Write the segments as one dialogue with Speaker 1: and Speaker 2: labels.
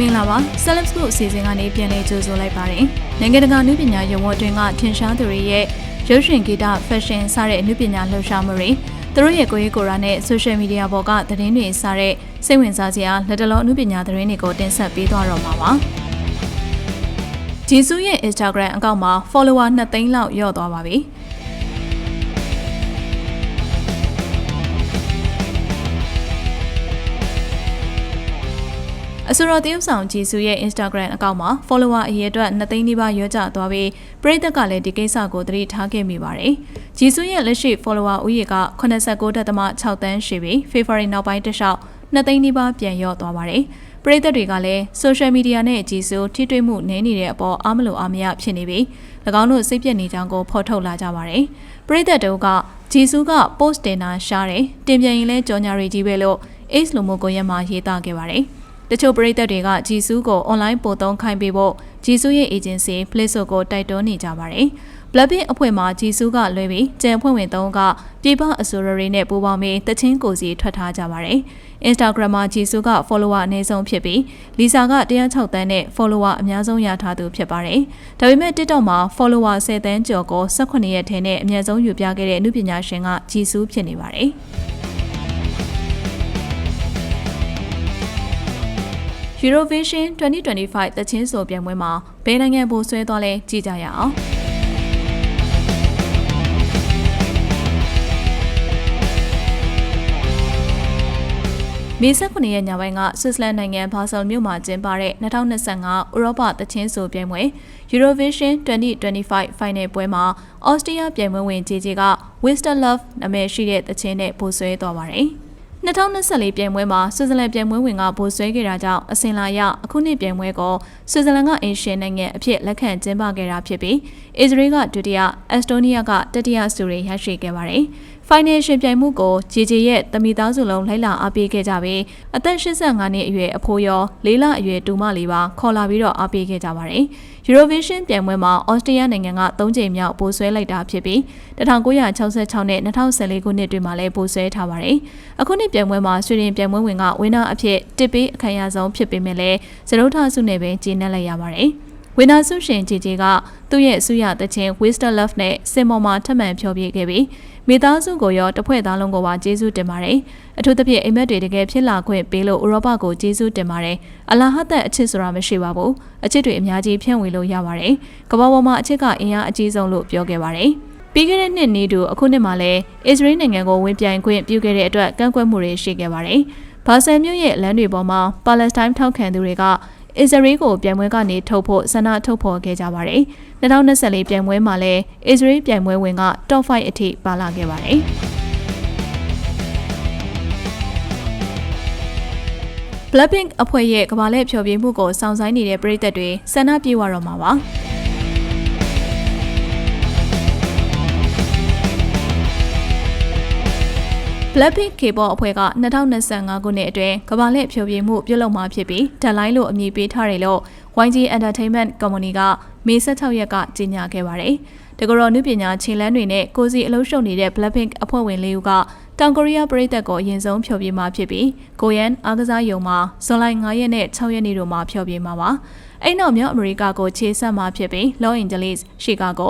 Speaker 1: မင်္ဂလာပါ Celebs ကိုအစီအစဉ်ကနေပြန်လည်ကြိုဆိုလိုက်ပါတယ်နိုင်ငံတကာနုပညာရုံဝအတွင်းကထင်ရှားသူတွေရဲ့ရုပ်ရှင်ဂီတ fashion စတဲ့အနုပညာလှူရှာမှုတွေသူတို့ရဲ့ကိုယ်ရေးကိုယ်ရာနဲ့ social media ပေါ်ကသတင်းတွေစတဲ့စိတ်ဝင်စားစရာလက်တလုံးအနုပညာသတင်းတွေကိုတင်ဆက်ပေးသွားတော့မှာပါဂျေဆုရဲ့ Instagram အကောင့်မှာ follower 2သိန်းလောက်ယော့သွားပါပြီ။ အဆိုတော်တရုပ်ဆောင်ဂျီဆူရဲ့ Instagram အကောင့်မှာ follower အရေအတွက်2သိန်းနီးပါးရောကျသွားပြီးပရိသတ်ကလည်းဒီကိစ္စကိုသတိထားခဲ့မိပါတယ်။ဂျီဆူရဲ့လက်ရှိ follower ဦးရေက89.6သန်းရှိပြီး February နောက်ပိုင်းတစ်လျှောက်2သိန်းနီးပါးပြန်ရော့သွားပါတယ်။ပရိသတ်တွေကလည်း social media နဲ့ဂျီဆူထိတွေ့မှုနည်းနေတဲ့အပေါ်အားမလို့အားမရဖြစ်နေပြီး၎င်းတို့စိတ်ပြက်နေကြောင်းကိုဖော်ထုတ်လာကြပါတယ်။ပရိသတ်တို့ကဂျီဆူက post တင်တာရှားတယ်တင်ပြန်ရင်လဲကြော်ညာရီကြီးပဲလို့ Ace လူမှုကွန်ရက်မှာရေးသားခဲ့ပါတယ်။ တချို့ပရိသတ်တွေကဂျီဆူးကို online ပို့သုံးခိုင်းပေးဖို့ဂျီဆူးရဲ့ agency Playso ကိုတိုက်တွန်းနေကြပါတယ်။ Blackpink အဖွဲ့မှာဂျီဆူးကလွှဲပြီးကျန်ဖွဲ့ဝင်သုံးကပြည်ပအဆိုရတွေနဲ့ပူးပေါင်းပြီးတချင်းကိုစီထွက်ထားကြပါတယ်။ Instagram မှာဂျီဆူးက follower အနည်းဆုံးဖြစ်ပြီးလီဆာက106တန်းနဲ့ follower အများဆုံးရထားသူဖြစ်ပါတယ်။ဒါပေမဲ့ TikTok မှာ follower 10တန်းကျော်ကို18ရက်ထဲနဲ့အများဆုံးယူပြခဲ့တဲ့အမှုပညာရှင်ကဂျီဆူးဖြစ်နေပါတယ်။ Eurovision 2025တချင်းဆိုပြိုင်ပွဲမှာဘယ်နိုင်ငံပိုဆွဲသွားလဲကြည့်ကြရအောင်မေ19ရက်ညပိုင်းကဆွစ်ဇလန်နိုင်ငံဘာဆယ်မြို့မှာကျင်းပတဲ့2025ဥရောပတချင်းဆိုပြိုင်ပွဲ Eurovision 2025 Final ပွဲမှာအော်စတြီးယားပြိုင်ပွဲဝင်ဂျေဂျေက Winston Love နာမည်ရှိတဲ့တချင်းနဲ့ပိုဆွဲသွားပါတယ်။ 2024ပြိုင်ပွဲမှာဆွစ်ဇာလန်ပြိုင်ပွဲဝင်ကဗိုလ်ဆွဲခဲ့တာကြောင့်အစင်လာရအခုနှစ်ပြိုင်ပွဲကိုဆွစ်ဇာလန်ကအင်ရှင်နိုင်ငံအဖြစ်လက်ခံကျင်းပခဲ့တာဖြစ်ပြီးအစ္စရေးကဒုတိယအက်စတိုးနီးယားကတတိယဆုတွေရရှိခဲ့ပါတယ်။ Financial ပြိုင်မှုကိုဂျေဂျေရဲ့တမိသားစုလုံးလိုက်လာအားပေးခဲ့ကြပြီးအသက်85နှစ်အရွယ်အဖိုးရောလေးလအရွယ်တူမလေးပါခေါ်လာပြီးတော့အားပေးခဲ့ကြပါတယ်။ Eurovision ပြိုင်ပွဲမှာဩစတြေးလျနိုင်ငံက၃ကြိမ်မြောက်ပိုဆွဲလိုက်တာဖြစ်ပြီး1966နဲ့2014ခုနှစ်တွေမှာလည်းပိုဆွဲထားပါတယ်။အခုနှစ်ပြိုင်ပွဲမှာဆွေဒင်ပြိုင်ပွဲဝင်ကဝင်းနာအဖြစ်တစ်ပေးအခမ်းအနားဆုံးဖြစ်ပေမဲ့လည်းစရုပ်ထဆုနဲ့ပဲကျေနပ်လိုက်ရပါတယ်။ ဝင်းနာဆုရှင်ဂျီဂျီကသူ့ရဲ့ဆုရတခြင်း Wisdom Love နဲ့စင်မော်မှာထပ်မံဖျော်ဖြေခဲ့ပြီးမိသားစုကိုရောတစ်ဖွဲ့သားလုံးကိုပါကျေးဇူးတင်ပါတယ်။အထူးသဖြင့်အိမ်မက်တွေတကယ်ဖြစ်လာခွင့်ပေးလို့ဥရောပကိုကျေးဇူးတင်ပါတယ်။အလာဟတ်သက်အချစ်ဆိုတာမရှိပါဘူး။အချစ်တွေအများကြီးဖြန့်ဝေလို့ရပါတယ်။ကမ္ဘာပေါ်မှာအချစ်ကအင်အားအကြီးဆုံးလို့ပြောခဲ့ပါတယ်။ပြီးခဲ့တဲ့နှစ်နေတူအခုနှစ်မှာလည်းအစ္စရေးနိုင်ငံကိုဝင်ပြိုင်ခွင့်ပြုခဲ့တဲ့အတွက်ကန့်ကွက်မှုတွေရှိခဲ့ပါတယ်။ဘာဆယ်မြို့ရဲ့လမ်းတွေပေါ်မှာပါလက်စတိုင်းထောက်ခံသူတွေက အစ္စရေးကိုပြိုင်ပွဲကနေထုတ်ဖို့ဆန္ဒထုတ်ဖော်ခဲ့ကြပါတယ်။2024ပြိုင်ပွဲမှာလည်းအစ္စရေးပြိုင်ပွဲဝင်က top 5အထိပါလာခဲ့ပါတယ်။ Blackpink အဖွဲ့ရဲ့ကမ္ဘာလက်ဖျော်ဖြေမှုကိုစောင့်ဆိုင်နေတဲ့ပရိသတ်တွေဆန္ဒပြေဝတော့မှာပါ။ Blackpink K-pop အဖွဲ့က2025ခုနှစ်အတွင်းကမ္ဘာလက်ဖြိုပြမှုပြုလုပ်မှာဖြစ်ပြီး Deadline လို့အမည်ပေးထားတယ်လို့ YG Entertainment Company ကမေ16ရက်ကကြေညာခဲ့ပါတယ်။တကရောနုပညာခြေလန်းတွေနဲ့ကိုစီအလုံးရှုံနေတဲ့ Blackpink အဖွဲ့ဝင်လေးဦးကတောင်ကိုရီးယားပြည်သက်ကိုအရင်ဆုံးဖြောပြမှာဖြစ်ပြီးကိုယန်အားကစားယုံမှာဇွန်လ9ရက်နဲ့6ရက်နေ့တို့မှာဖြောပြမှာပါ။အဲ့နောက်မြောက်အမေရိကကိုခြေဆက်မှာဖြစ်ပြီး Los Angeles, Chicago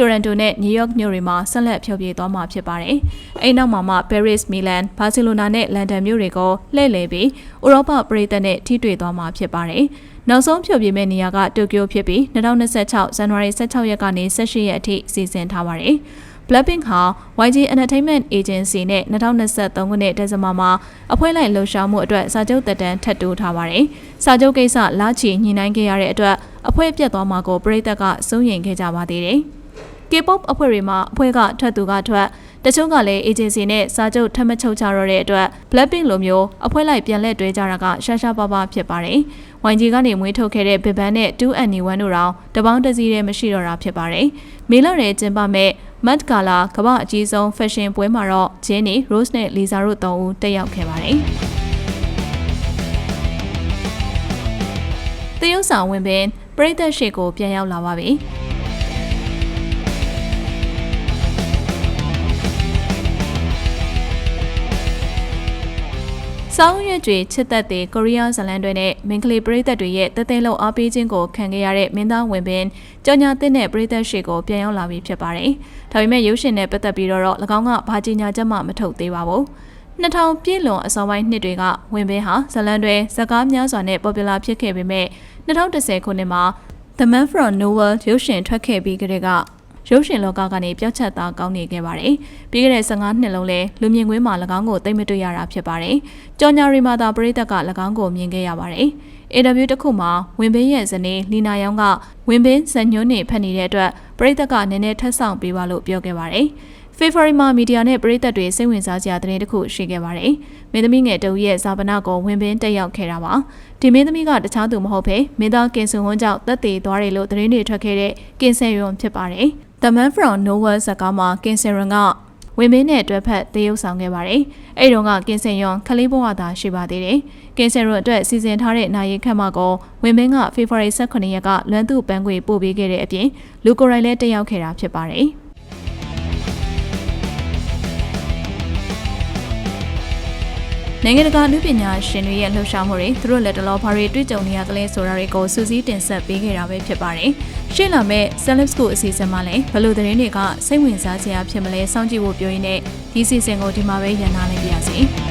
Speaker 1: တိုရန်တိုနဲ့နယူးယောက်မြို့တွေမှာဆက်လက်ဖျော်ဖြေသွားမှာဖြစ်ပါတယ်။အဲဒီနောက်မှာမှပဲရစ်၊မီလန်၊ဘာစီလိုနာနဲ့လန်ဒန်မြို့တွေကိုလှည့်လည်ပြီးဥရောပပြည်သက်နဲ့ထိတွေ့သွားမှာဖြစ်ပါတယ်။နောက်ဆုံးဖျော်ဖြေမဲ့နေရာကတိုကျိုဖြစ်ပြီး2026ဇန်နဝါရီ16ရက်ကနေ18ရက်အထိစီစဉ်ထားပါတယ်။ Blackpink ဟာ YG Entertainment Agency နဲ့2023ခုနှစ်ဒီဇင်ဘာမှာအဖွဲ့လိုက်လှုပ်ရှားမှုအတွက်စာချုပ်တက်တန်းထပ်တိုးထားပါတယ်။စာချုပ်ကိစ္စလာချီညှိနှိုင်းခဲ့ရတဲ့အတွက်အဖွဲ့ပြတ်သွားမှာကိုပြည်သက်ကစိုးရိမ်ခဲ့ကြပါသေးတယ်။ K-pop အဖွဲ့တွေမှာအဖွဲ့ကထွက်သူကထွက်တချို့ကလည်း agency နဲ့စာချုပ်ထပ်မချုပ်ချတော့တဲ့အတွက် Blackpink လိုမျိုးအဖွဲ့လိုက်ပြန်လက်တွဲကြတာကရှားရှားပါးပါးဖြစ်ပါတယ်။ YG ကနေမွေးထုတ်ခဲ့တဲ့ Big Bang နဲ့ 2NE1 တို့တောင်တပေါင်းတစည်းတည်းမရှိတော့တာဖြစ်ပါတယ်။မေလရဲကျင်းပမဲ့ Met Gala ကမ္ဘာအကြီးဆုံး fashion ပွဲမှာတော့ Jennie, Rose နဲ့ Lisa တို့၃ဦးတက်ရောက်ခဲ့ပါတယ်။တရုတ်ဆောင်ဝင်ပင်ပြည်သက်ရှိကိုပြန်ရောက်လာပါပြီ။ စောင်းရွက်တွေချစ်သက်တဲ့ကိုရီးယားဇလန်တွေနဲ့မင်္ဂလီပရိသတ်တွေရဲ့တသိန်းလုံးအားပေးခြင်းကိုခံခဲ့ရတဲ့မင်းသားဝင်ပင်ကြောင်ညာတဲ့တဲ့ပရိသတ်ရှေ့ကိုပြန်ရောက်လာပြီဖြစ်ပါတယ်။ဒါပေမဲ့ရုပ်ရှင်နဲ့ပတ်သက်ပြီးတော့၎င်းကဘာကြီးညာချက်မှမထုတ်သေးပါဘူး။2000ပြည့်လွန်အစောပိုင်းနှစ်တွေကဝင်ပင်ဟာဇလန်တွေဇကားများစွာနဲ့ popular ဖြစ်ခဲ့ပေမဲ့2010ခုနှစ်မှာ The Man from Nowhere ရုပ်ရှင်ထွက်ခဲ့ပြီးကတည်းက ရုပ်ရှင်လောကကနေပြောက်ချက်သားကောင်းနေခဲ့ပါတယ်။ပြီးခဲ့တဲ့15နှစ်လုံးလဲလူမြင်ကွင်းမှာ၎င်းကိုသိမ့်မတွေ့ရတာဖြစ်ပါတယ်။ကြော်ညာရီမာတာပရိသတ်က၎င်းကိုမြင်ခဲ့ရပါတယ်။အင်တာဗျူးတစ်ခုမှာဝင်ပင်းရဲ့ဇနီးလီနာယောင်ကဝင်ပင်းဇညွန်းနေဖက်နေတဲ့အတွက်ပရိသတ်ကနည်းနည်းထက်ဆောင်ပေးပါလို့ပြောခဲ့ပါတယ်။ February မှာမီဒီယာနဲ့ပရိသတ်တွေစိတ်ဝင်စားစရာသတင်းတစ်ခုရှိခဲ့ပါတယ်။မင်းသမီးငယ်တူရဲ့ဇာပနာကိုဝင်ပင်းတက်ရောက်ခဲ့တာပါ။ဒီမင်းသမီးကတခြားသူမဟုတ်ဘဲမင်းသားကင်ဆန်ဝန်းကြောင့်တက်သေးသွားတယ်လို့သတင်းတွေထွက်ခဲ့တဲ့ကင်ဆန်ယွန်ဖြစ်ပါတယ်။ The Man from Nowhere ဇာတ်ကားမှာကင်ဆန်ယွန်ကဝင်မင်းနဲ့တွဲဖက်သေရုပ်ဆောင်ခဲ့ပါတယ်။အဲ့တုန်းကကင်ဆန်ယွန်ခလေးဘဝသာရှိပါသေးတယ်။ကင်ဆန်ယွန်အတွက်စီစဉ်ထားတဲ့နိုင်ရီခတ်မကိုဝင်မင်းကဖေဖော်ဝါရီ18ရက်ကလွမ်းသူ့ပန်းခွေပို့ပေးခဲ့တဲ့အပြင်လူကိုယ်တိုင်လည်းတက်ရောက်ခဲ့တာဖြစ်ပါတယ်။ နိုင်ငံတကာလူပညာရှင်တွေရဲ့လှုပ်ရှားမှုတွေသူတို့လက်တလောဘာတွေတွေ့ကြုံနေရသလဲဆိုတာတွေကိုစူးစီးတင်ဆက်ပေးခဲ့တာပဲဖြစ်ပါတယ်။ရှင်းလာမဲ့ Self School အစီအစဉ်မှာလည်းဘယ်လိုသတင်းတွေကစိတ်ဝင်စားစရာဖြစ်မလဲစောင့်ကြည့်ဖို့ပြောရင်းနဲ့ဒီစီစဉ်ကိုဒီမှာပဲရန်နာလိုက်ပါရစေ။